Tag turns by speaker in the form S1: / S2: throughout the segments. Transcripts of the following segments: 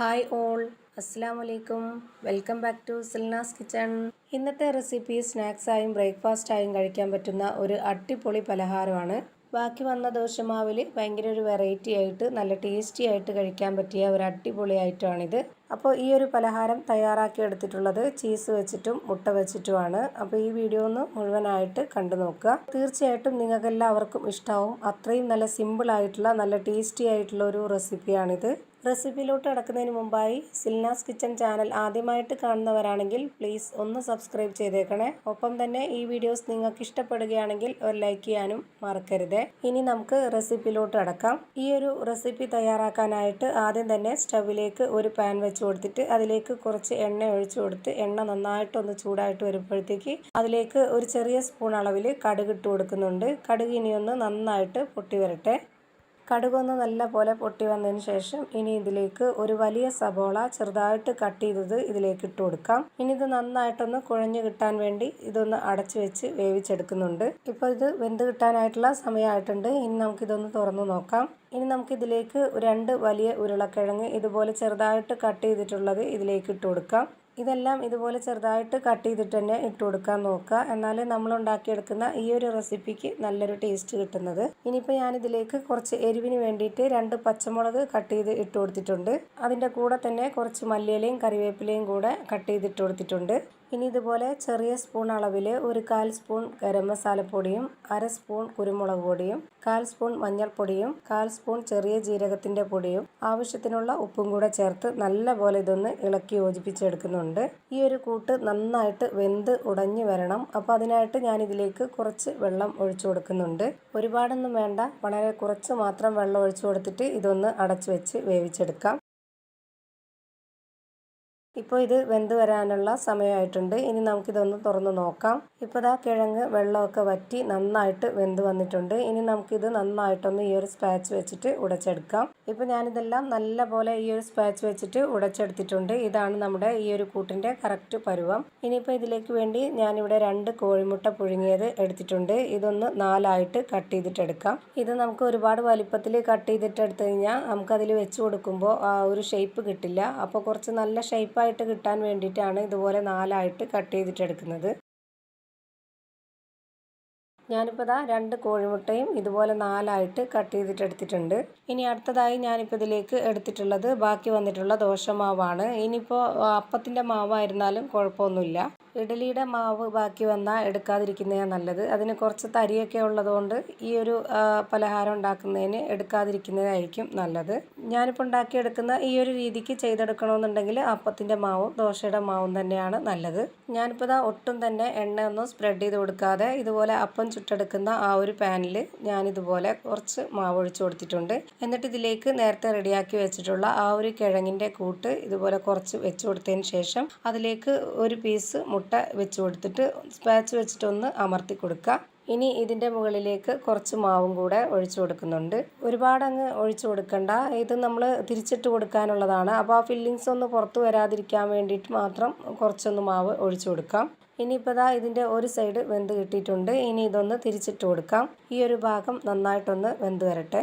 S1: Hi all അസ്സാം വലൈക്കും welcome back to Silna's kitchen. ഇന്നത്തെ റെസിപ്പി സ്നാക്സായും ബ്രേക്ക്ഫാസ്റ്റായും കഴിക്കാൻ പറ്റുന്ന ഒരു അടിപൊളി പലഹാരമാണ്. ബാക്കി വന്ന ദോശമാവിൽ ഭയങ്കര ഒരു വെറൈറ്റി ആയിട്ട് നല്ല ടേസ്റ്റി ആയിട്ട് കഴിക്കാൻ പറ്റിയ ഒരു അടിപൊളി ഐറ്റമാണിത്. അപ്പോൾ ഈ ഒരു പലഹാരം തയ്യാറാക്കി എടുത്തിട്ടുള്ളത് ചീസ് വെച്ചിട്ടും മുട്ട വെച്ചിട്ടുമാണ്. അപ്പോൾ ഈ വീഡിയോ ഒന്ന് മുഴുവനായിട്ട് കണ്ടു നോക്കുക. തീർച്ചയായിട്ടും നിങ്ങൾക്ക് എല്ലാവർക്കും ഇഷ്ടമാവും അത്രയും നല്ല സിമ്പിൾ ആയിട്ടുള്ള നല്ല ടേസ്റ്റി ആയിട്ടുള്ള ഒരു റെസിപ്പിയാണിത് റെസിപ്പിയിലോട്ട് കിടക്കുന്നതിന് മുമ്പായി സിൽനാസ് കിച്ചൺ ചാനൽ ആദ്യമായിട്ട് കാണുന്നവരാണെങ്കിൽ പ്ലീസ് ഒന്ന് സബ്സ്ക്രൈബ് ചെയ്തേക്കണേ. ഒപ്പം തന്നെ ഈ വീഡിയോസ് നിങ്ങൾക്ക് ഇഷ്ടപ്പെടുകയാണെങ്കിൽ ഒരു ലൈക്ക് ചെയ്യാനും മറക്കരുത്. ഇനി നമുക്ക് റെസിപ്പിയിലോട്ട് അടക്കാം. ഈ ഒരു റെസിപ്പി തയ്യാറാക്കാനായിട്ട് ആദ്യം തന്നെ സ്റ്റവിലേക്ക് ഒരു പാൻ വെച്ച് കൊടുത്തിട്ട് അതിലേക്ക് കുറച്ച് എണ്ണ ഒഴിച്ചു കൊടുത്ത് എണ്ണ നന്നായിട്ടൊന്ന് ചൂടായിട്ട് വരുമ്പോഴത്തേക്ക് അതിലേക്ക് ഒരു ചെറിയ സ്പൂൺ അളവിൽ കടുക് ഇട്ട് കൊടുക്കുന്നുണ്ട്. കടുക് ഇനിയൊന്ന് നന്നായിട്ട് പൊട്ടി വരട്ടെ കടുകൊന്ന് നല്ല പോലെ പൊട്ടി വന്നതിന് ശേഷം ഇനി ഇതിലേക്ക് ഒരു വലിയ സബോള ചെറുതായിട്ട് കട്ട് ചെയ്തത് ഇതിലേക്ക് ഇട്ട് കൊടുക്കാം. ഇനി ഇത് നന്നായിട്ടൊന്ന് കുഴഞ്ഞു കിട്ടാൻ വേണ്ടി ഇതൊന്ന് അടച്ചു വെച്ച് വേവിച്ചെടുക്കുന്നുണ്ട്. ഇപ്പോൾ ഇത് വെന്ത് കിട്ടാനായിട്ടുള്ള സമയമായിട്ടുണ്ട്. ഇനി നമുക്കിതൊന്ന് തുറന്നു നോക്കാം. ഇനി നമുക്കിതിലേക്ക് രണ്ട് വലിയ ഉരുളക്കിഴങ്ങ് ഇതുപോലെ ചെറുതായിട്ട് കട്ട് ചെയ്തിട്ടുള്ളത് ഇതിലേക്ക് ഇട്ട് കൊടുക്കാം. ഇതെല്ലാം ഇതുപോലെ ചെറുതായിട്ട് കട്ട് ചെയ്തിട്ട് തന്നെ ഇട്ട് കൊടുക്കാൻ നോക്കുക. എന്നാലേ നമ്മൾ ഉണ്ടാക്കിയെടുക്കുന്ന ഈ ഒരു റെസിപ്പിക്ക് നല്ലൊരു ടേസ്റ്റ് കിട്ടുന്നത്. ഇനിയിപ്പോൾ ഞാനിതിലേക്ക് കുറച്ച് എരിവിന് വേണ്ടിയിട്ട് രണ്ട് പച്ചമുളക് കട്ട് ചെയ്ത് ഇട്ട് കൊടുത്തിട്ടുണ്ട്. അതിന്റെ കൂടെ തന്നെ കുറച്ച് മല്ലിയിലയും കറിവേപ്പിലയും കൂടെ കട്ട് ചെയ്തിട്ട് കൊടുത്തിട്ടുണ്ട്. ഇനി ഇതുപോലെ ചെറിയ സ്പൂൺ അളവിൽ ഒരു കാൽ സ്പൂൺ ഗരം മസാലപ്പൊടിയും അര സ്പൂൺ കുരുമുളക് പൊടിയും കാൽ സ്പൂൺ മഞ്ഞൾപ്പൊടിയും കാൽ സ്പൂൺ ചെറിയ ജീരകത്തിന്റെ പൊടിയും ആവശ്യത്തിനുള്ള ഉപ്പും കൂടെ ചേർത്ത് നല്ല പോലെ ഇതൊന്ന് ഇളക്കി യോജിപ്പിച്ചെടുക്കുന്നുണ്ട്. ഈ ഒരു കൂട്ട് നന്നായിട്ട് വെന്ത് ഉടഞ്ഞു വരണം. അപ്പോൾ അതിനായിട്ട് ഞാൻ ഇതിലേക്ക് കുറച്ച് വെള്ളം ഒഴിച്ചു കൊടുക്കുന്നുണ്ട്. ഒരുപാടൊന്നും വേണ്ട. വളരെ കുറച്ച് മാത്രം വെള്ളം ഒഴിച്ചു കൊടുത്തിട്ട് ഇതൊന്ന് അടച്ചു വെച്ച് വേവിച്ചെടുക്കാം. ഇപ്പോൾ ഇത് വെന്ത് വരാനുള്ള സമയമായിട്ടുണ്ട്. ഇനി നമുക്കിതൊന്ന് തുറന്ന് നോക്കാം. ഇപ്പോൾ ഇതാ കിഴങ്ങ് വെള്ളമൊക്കെ വറ്റി നന്നായിട്ട് വെന്ത് വന്നിട്ടുണ്ട്. ഇനി നമുക്കിത് നന്നായിട്ടൊന്ന് ഈ ഒരു സ്പാച്ച് വെച്ചിട്ട് ഉടച്ചെടുക്കാം. ഇപ്പോൾ ഞാനിതെല്ലാം നല്ല പോലെ ഈ ഒരു സ്പാച്ച് വെച്ചിട്ട് ഉടച്ചെടുത്തിട്ടുണ്ട്. ഇതാണ് നമ്മുടെ ഈ ഒരു കൂട്ടിന്റെ കറക്റ്റ് പരുവം. ഇനിയിപ്പോൾ ഇതിലേക്ക് വേണ്ടി ഞാനിവിടെ രണ്ട് കോഴിമുട്ട പുഴുങ്ങിയത് എടുത്തിട്ടുണ്ട്. ഇതൊന്ന് നാലായിട്ട് കട്ട് ചെയ്തിട്ടെടുക്കാം. ഇത് നമുക്ക് ഒരുപാട് വലിപ്പത്തിൽ കട്ട് ചെയ്തിട്ട് എടുത്തു കഴിഞ്ഞാൽ നമുക്കതിൽ വെച്ച് കൊടുക്കുമ്പോൾ ആ ഒരു ഷേപ്പ് കിട്ടില്ല. അപ്പോൾ കുറച്ച് നല്ല ഷേപ്പ് ഷേപ്പായിട്ട് കിട്ടാൻ വേണ്ടിയിട്ടാണ് ഇതുപോലെ നാലായിട്ട് കട്ട് ചെയ്തിട്ടെടുക്കുന്നത്. ഞാനിപ്പോൾ ഇതാ രണ്ട് കോഴിമുട്ടയും ഇതുപോലെ നാലായിട്ട് കട്ട് ചെയ്തിട്ട് എടുത്തിട്ടുണ്ട്. ഇനി അടുത്തതായി ഞാനിപ്പോൾ ഇതിലേക്ക് എടുത്തിട്ടുള്ളത് ബാക്കി വന്നിട്ടുള്ള ദോശമാവാണ്. ഇനിയിപ്പോൾ അപ്പത്തിന്റെ മാവായിരുന്നാലും കുഴപ്പമൊന്നുമില്ല. ഇഡലിയുടെ മാവ് ബാക്കി വന്നാൽ എടുക്കാതിരിക്കുന്നതാണ് നല്ലത്. അതിന് കുറച്ച് തരിയൊക്കെ ഉള്ളതുകൊണ്ട് ഈ ഒരു പലഹാരം ഉണ്ടാക്കുന്നതിന് എടുക്കാതിരിക്കുന്നതായിരിക്കും നല്ലത്. ഞാനിപ്പോൾ ഉണ്ടാക്കിയെടുക്കുന്ന ഈ ഒരു രീതിക്ക് ചെയ്തെടുക്കണമെന്നുണ്ടെങ്കിൽ അപ്പത്തിന്റെ മാവും ദോശയുടെ മാവും തന്നെയാണ് നല്ലത്. ഞാനിപ്പോൾ ഇതാ ഒട്ടും തന്നെ എണ്ണയൊന്നും സ്പ്രെഡ് ചെയ്ത് കൊടുക്കാതെ ഇതുപോലെ അപ്പം ചുട്ടെടുക്കുന്ന ആ ഒരു പാനിൽ ഞാനിതുപോലെ കുറച്ച് മാവ് ഒഴിച്ചു കൊടുത്തിട്ടുണ്ട്. എന്നിട്ട് ഇതിലേക്ക് നേരത്തെ റെഡിയാക്കി വെച്ചിട്ടുള്ള ആ ഒരു കിഴങ്ങിന്റെ കൂട്ട് ഇതുപോലെ കുറച്ച് വെച്ച് കൊടുത്തതിന് ശേഷം അതിലേക്ക് ഒരു പീസ് മുട്ട വെച്ച് കൊടുത്തിട്ട് സ്പാച്ച് വെച്ചിട്ടൊന്ന് അമർത്തി കൊടുക്കുക. ഇനി ഇതിന്റെ മുകളിലേക്ക് കുറച്ച് മാവും കൂടെ ഒഴിച്ചു കൊടുക്കുന്നുണ്ട്. ഒരുപാട് അങ്ങ് ഒഴിച്ചു കൊടുക്കണ്ട. ഇത് നമ്മൾ തിരിച്ചിട്ട് കൊടുക്കാനുള്ളതാണ്. അപ്പോൾ ആ ഫില്ലിങ്സ് ഒന്ന് പുറത്ത് വരാതിരിക്കാൻ വേണ്ടിയിട്ട് മാത്രം കുറച്ചൊന്ന് മാവ് ഒഴിച്ചു കൊടുക്കാം. ഇനിയിപ്പോൾ ദാ ഇതിന്റെ ഒരു സൈഡ് വെന്ത് കിട്ടിയിട്ടുണ്ട്. ഇനി ഇതൊന്ന് തിരിച്ചിട്ട് കൊടുക്കാം. ഈ ഒരു ഭാഗം നന്നായിട്ടൊന്ന് വെന്ത് വരട്ടെ.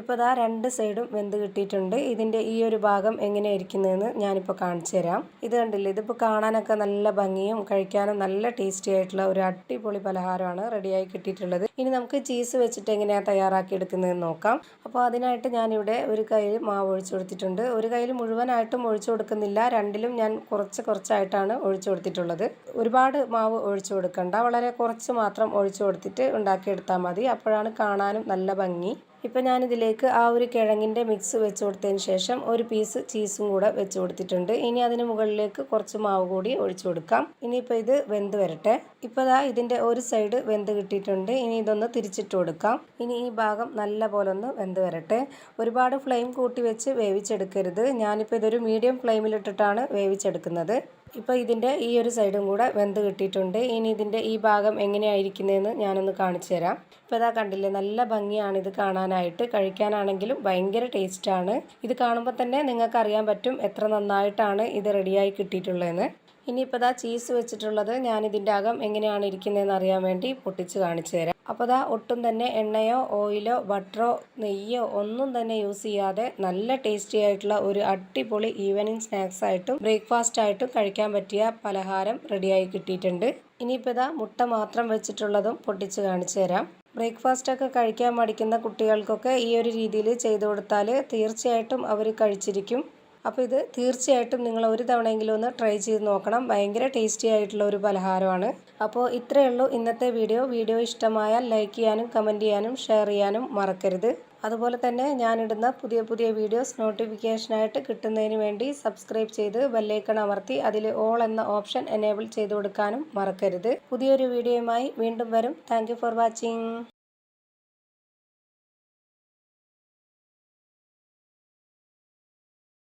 S1: ഇപ്പോൾ ഇതാ രണ്ട് സൈഡും വെന്ത് കിട്ടിയിട്ടുണ്ട്. ഇതിന്റെ ഈ ഒരു ഭാഗം എങ്ങനെ ഇരിക്കുന്നതെന്ന് ഞാനിപ്പോൾ കാണിച്ചു തരാം ഇത് കണ്ടില്ലേ? ഇതിപ്പോൾ കാണാനൊക്കെ നല്ല ഭംഗിയും കഴിക്കാനും നല്ല ടേസ്റ്റി ആയിട്ടുള്ള ഒരു അടിപൊളി പലഹാരമാണ് റെഡിയായി കിട്ടിയിട്ടുള്ളത്. ഇനി നമുക്ക് ചീസ് വെച്ചിട്ട് എങ്ങനെയാണ് തയ്യാറാക്കി എടുക്കുന്നതെന്ന് നോക്കാം. അപ്പോൾ അതിനായിട്ട് ഞാനിവിടെ ഒരു കയ്യിൽ മാവ് ഒഴിച്ചു കൊടുത്തിട്ടുണ്ട്. ഒരു കയ്യിൽ മുഴുവനായിട്ടും ഒഴിച്ചു കൊടുക്കുന്നില്ല. രണ്ടിലും ഞാൻ കുറച്ച് കുറച്ചായിട്ടാണ് ഒഴിച്ചു കൊടുത്തിട്ടുള്ളത്. ഒരുപാട് മാവ് ഒഴിച്ചു കൊടുക്കണ്ട. വളരെ കുറച്ച് മാത്രം ഒഴിച്ചു കൊടുത്തിട്ട് ഉണ്ടാക്കിയെടുത്താൽ മതി. അപ്പോഴാണ് കാണാനും നല്ല ഭംഗി. ഇപ്പം ഞാനിതിലേക്ക് ആ ഒരു കിഴങ്ങിന്റെ മിക്സ് വെച്ച് കൊടുത്തതിന് ശേഷം ഒരു പീസ് ചീസും കൂടെ വെച്ച് കൊടുത്തിട്ടുണ്ട്. ഇനി അതിന് മുകളിലേക്ക് കുറച്ച് മാവ് കൂടി ഒഴിച്ചു കൊടുക്കാം. ഇനിയിപ്പോൾ ഇത് വെന്ത് വരട്ടെ. ഇപ്പോൾ ദാ ഇതിന്റെ ഒരു സൈഡ് വെന്ത് കിട്ടിയിട്ടുണ്ട്. ഇനി ഇതൊന്ന് തിരിച്ചിട്ട് കൊടുക്കാം. ഇനി ഈ ഭാഗം നല്ല പോലെ ഒന്ന് വെന്ത് വരട്ടെ. ഒരുപാട് ഫ്ലെയിം കൂട്ടി വെച്ച് വേവിച്ചെടുക്കരുത്. ഞാനിപ്പോൾ ഇതൊരു മീഡിയം ഫ്ലെയിമിലിട്ടിട്ടാണ് വേവിച്ചെടുക്കുന്നത്. ഇപ്പോൾ ഇതിന്റെ ഈ ഒരു സൈഡും കൂടെ വെന്ത് കിട്ടിയിട്ടുണ്ട്. ഇനി ഇതിന്റെ ഈ ഭാഗം എങ്ങനെയായിരിക്കുന്നതെന്ന് ഞാനൊന്ന് കാണിച്ചു തരാം. ഇപ്പോൾ ഇതാ കണ്ടില്ലേ നല്ല ഭംഗിയാണ് ഇത് കാണാനായിട്ട്. കഴിക്കാനാണെങ്കിലും ഭയങ്കര ടേസ്റ്റാണ് ഇത് കാണുമ്പോൾ തന്നെ നിങ്ങൾക്ക് അറിയാൻ പറ്റും എത്ര നന്നായിട്ടാണ് ഇത് റെഡിയായി കിട്ടിയിട്ടുള്ളതെന്ന് ഇനിയിപ്പോൾ ഇതാ ചീസ് വെച്ചിട്ടുള്ളത് ഞാൻ ഇതിന്റെ അകം എങ്ങനെയാണ് ഇരിക്കുന്നതെന്ന് അറിയാൻ വേണ്ടി പൊട്ടിച്ച് കാണിച്ചു തരാം. അപ്പോൾ ദാ ഒട്ടും തന്നെ എണ്ണയോ ഓയിലോ ബട്ടറോ നെയ്യോ ഒന്നും തന്നെ യൂസ് ചെയ്യാതെ നല്ല ടേസ്റ്റി ആയിട്ടുള്ള ഒരു അടിപൊളി ഈവനിങ് സ്നാക്സ് ആയിട്ടും ബ്രേക്ക്ഫാസ്റ്റ് ആയിട്ടും കഴിക്കാൻ പറ്റിയ പലഹാരം റെഡിയായി കിട്ടിയിട്ടുണ്ട്. ഇനിയിപ്പോൾ ഇതാ മുട്ട മാത്രം വെച്ചിട്ടുള്ളതും പൊട്ടിച്ച് കാണിച്ചു തരാം. ബ്രേക്ക്ഫാസ്റ്റ് ഒക്കെ കഴിക്കാൻ മടിക്കുന്ന കുട്ടികൾക്കൊക്കെ ഈ ഒരു രീതിയിൽ ചെയ്തു കൊടുത്താൽ തീർച്ചയായിട്ടും അവർ കഴിച്ചിരിക്കും. അപ്പോൾ ഇത് തീർച്ചയായിട്ടും നിങ്ങൾ ഒരു തവണയെങ്കിലും ഒന്ന് ട്രൈ ചെയ്ത് നോക്കണം. ഭയങ്കര ടേസ്റ്റി ആയിട്ടുള്ള ഒരു പലഹാരമാണ്. അപ്പോൾ ഇത്രയേ ഉള്ളൂ ഇന്നത്തെ വീഡിയോ വീഡിയോ ഇഷ്ടമായാൽ ലൈക്ക് ചെയ്യാനും കമന്റ് ചെയ്യാനും ഷെയർ ചെയ്യാനും മറക്കരുത്. അതുപോലെ തന്നെ ഞാനിടുന്ന പുതിയ പുതിയ വീഡിയോസ് നോട്ടിഫിക്കേഷനായിട്ട് കിട്ടുന്നതിന് വേണ്ടി സബ്സ്ക്രൈബ് ചെയ്ത് ബെല്ലൈക്കൺ അമർത്തി അതിൽ ഓൾ എന്ന ഓപ്ഷൻ എനേബിൾ ചെയ്ത് കൊടുക്കാനും മറക്കരുത്. പുതിയൊരു വീഡിയോയുമായി വീണ്ടും വരും. Thank for watching